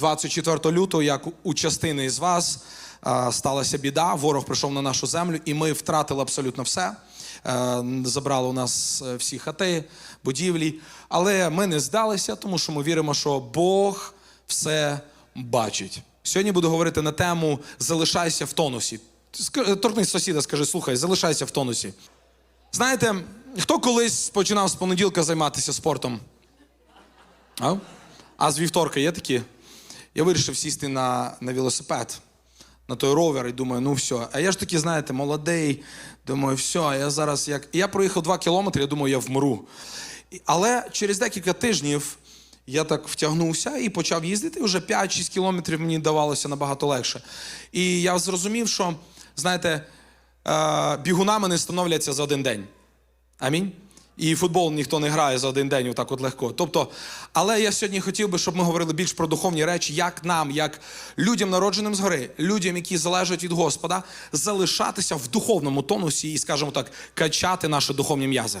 24 лютого, як у частини з вас е, сталася біда, ворог прийшов на нашу землю, і ми втратили абсолютно все. Е, Забрали у нас е, всі хати, будівлі. Але ми не здалися, тому що ми віримо, що Бог все бачить. Сьогодні буду говорити на тему Залишайся в тонусі. Торкнись сусіда, скажи, слухай, залишайся в тонусі. Знаєте, хто колись починав з понеділка займатися спортом? А? а з вівторка є такі? Я вирішив сісти на, на велосипед, на той ровер, і думаю, ну все. А я ж такий, знаєте, молодий. Думаю, все, я зараз як. Я проїхав два кілометри, я думаю, я вмру. Але через декілька тижнів я так втягнувся і почав їздити. Вже 5-6 кілометрів мені давалося набагато легше. І я зрозумів, що, знаєте, е, бігунами не становляться за один день. Амінь. І футбол ніхто не грає за один день отак от легко. Тобто, але я сьогодні хотів би, щоб ми говорили більш про духовні речі, як нам, як людям, народженим згори, людям, які залежать від Господа, залишатися в духовному тонусі і, скажімо так, качати наші духовні м'язи.